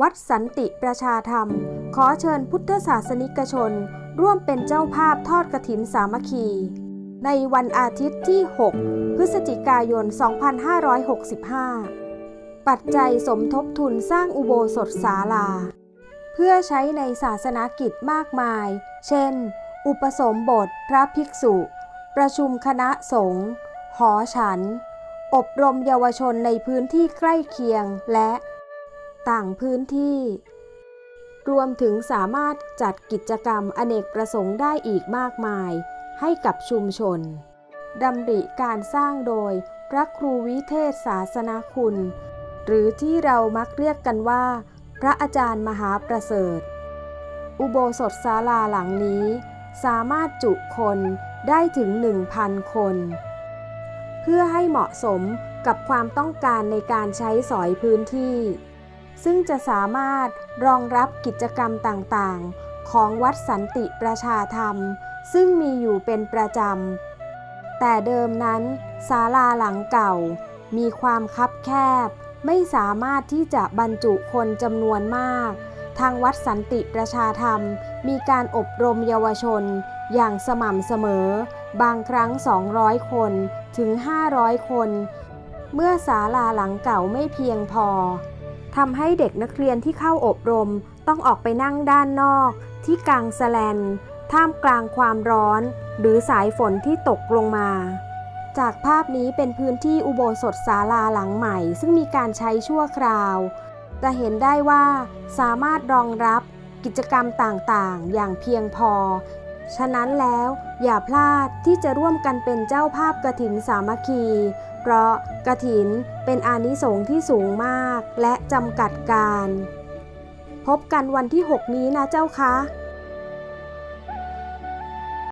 วัดสันติประชาธรรม ขอเชิญพุทธศาสนิกชน ร่วมเป็นเจ้าภาพทอดกระถินสามัคคี ในวันอาทิตย์ที่ 6 พฤศจิกายน 2565 ปัจจัยสมทบทุนสร้างอุโบสถศาลา เพื่อใช้ในศาสนากิจมากมาย เช่น อุปสมบทพระภิกษุ ประชุมคณะสงฆ์หอฉัน อบรมเยาวชนในพื้นที่ใกล้เคียงและ ต่างพื้นที่ รวมถึงสามารถจัดกิจกรรมอเนกประสงค์ได้อีกมากมาย ให้กับชุมชนดำริการสร้างโดยพระครูวิเทศศาสนาคุณ หรือที่เรามักเรียกกันว่า พระอาจารย์มหาประเสริฐ อุโบสถศาลาหลังนี้ สามารถจุคนได้ถึง 1,000 คน เพื่อให้เหมาะสมกับความต้องการในการใช้สอยพื้นที่ ซึ่งจะสามารถรองรับกิจกรรมต่างๆ ของวัดสันติประชาธรรม ซึ่งมีอยู่เป็นประจำ แต่เดิมนั้นศาลาหลังเก่า มีความคับแคบ ไม่สามารถที่จะบรรจุคนจำนวนมาก ทางวัดสันติประชาธรรม มีการอบรมเยาวชน อย่างสม่ำเสมอ บางครั้ง 200 คนถึง 500 คน เมื่อศาลาหลังเก่าไม่เพียงพอ ทำให้เด็กนักเรียนที่เข้าอบรมต้องออกไปนั่งด้านนอก ที่กลางแสแลน ท่ามกลางความร้อน หรือสายฝนที่ตกลงมา จากภาพนี้เป็นพื้นที่อุโบสถศาลาหลังใหม่ ซึ่งมีการใช้ชั่วคราว จะเห็นได้ว่าสามารถรองรับกิจกรรมต่างๆ อย่างเพียงพอ ฉะนั้นแล้วอย่าพลาดที่จะร่วมกันเป็นเจ้าภาพกระถินสามัคคี เพราะกระถินเป็นอานิสงส์ที่สูงมากและจำกัดการ พบกันวันที่ 6 นี้นะเจ้าคะ